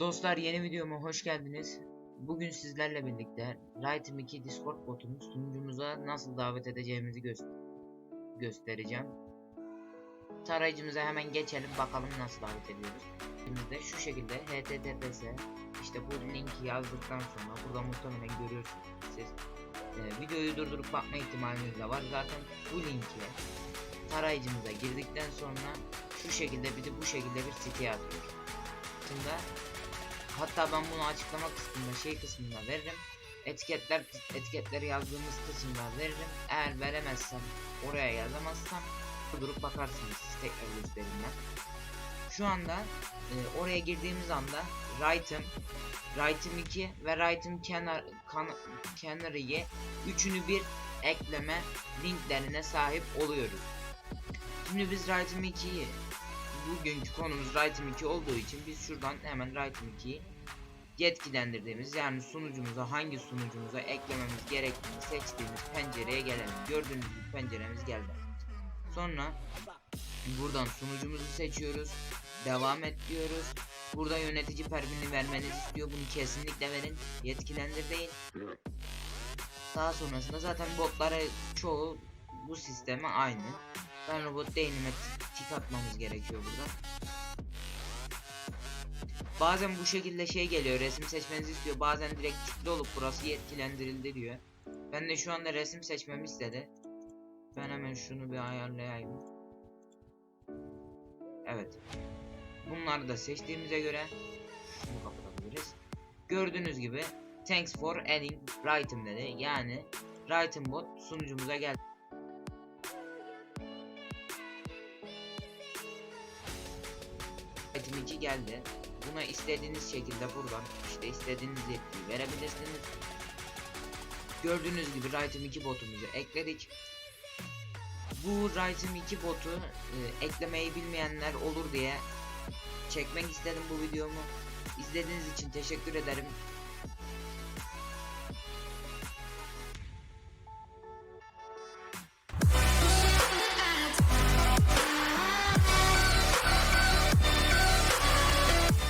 Dostlar yeni videoma hoş geldiniz. Bugün sizlerle birlikte Lightim 2 Discord botunu sunucumuza nasıl davet edeceğimizi gö- göstereceğim. Tarayıcımıza hemen geçelim bakalım nasıl davet ediyoruz. Şimdi şu şekilde https işte bu linki yazdıktan sonra burada muhtemelen görüyorsunuz siz. Ee, videoyu durdurup bakma ihtimaliniz de var. Zaten bu linki tarayıcımıza girdikten sonra şu şekilde bir de bu şekilde bir siteye atıyor. Şimdi hatta ben bunu açıklama kısmında şey kısmında veririm. Etiketler etiketleri yazdığımız kısımda veririm. Eğer veremezsem oraya yazamazsam durup bakarsınız tekrar göstereyim ben. Şu anda e, oraya girdiğimiz anda Right'ım Right'ım 2 ve Right'ım kenar kan, üçünü bir ekleme linklerine sahip oluyoruz. Şimdi biz Right'ım 2'yi bugünkü konumuz Right'ım 2 olduğu için biz şuradan hemen Right'ım 2'yi yetkilendirdiğimiz yani sunucumuza hangi sunucumuza eklememiz gerektiğini seçtiğimiz pencereye gelelim. Gördüğünüz gibi penceremiz geldi. Sonra buradan sunucumuzu seçiyoruz. Devam et diyoruz. Burada yönetici permini vermenizi istiyor. Bunu kesinlikle verin. Yetkilendir. Daha sonrasında zaten botlara çoğu bu sisteme aynı. Ben robot değilime tik atmamız gerekiyor burada. Bazen bu şekilde şey geliyor resim seçmenizi istiyor bazen direkt tıklı olup burası yetkilendirildi diyor. Ben de şu anda resim seçmemi istedi. Ben hemen şunu bir ayarlayayım. Evet. Bunları da seçtiğimize göre şunu kapatabiliriz. Gördüğünüz gibi Thanks for adding Writing dedi. Yani Writing bot sunucumuza geldi. Writing 2 geldi. Buna istediğiniz şekilde buradan işte istediğiniz yetkiyi verebilirsiniz. Gördüğünüz gibi Writing 2 botumuzu ekledik. Bu Writing 2 botu e, eklemeyi bilmeyenler olur diye çekmek istedim bu videomu. İzlediğiniz için teşekkür ederim.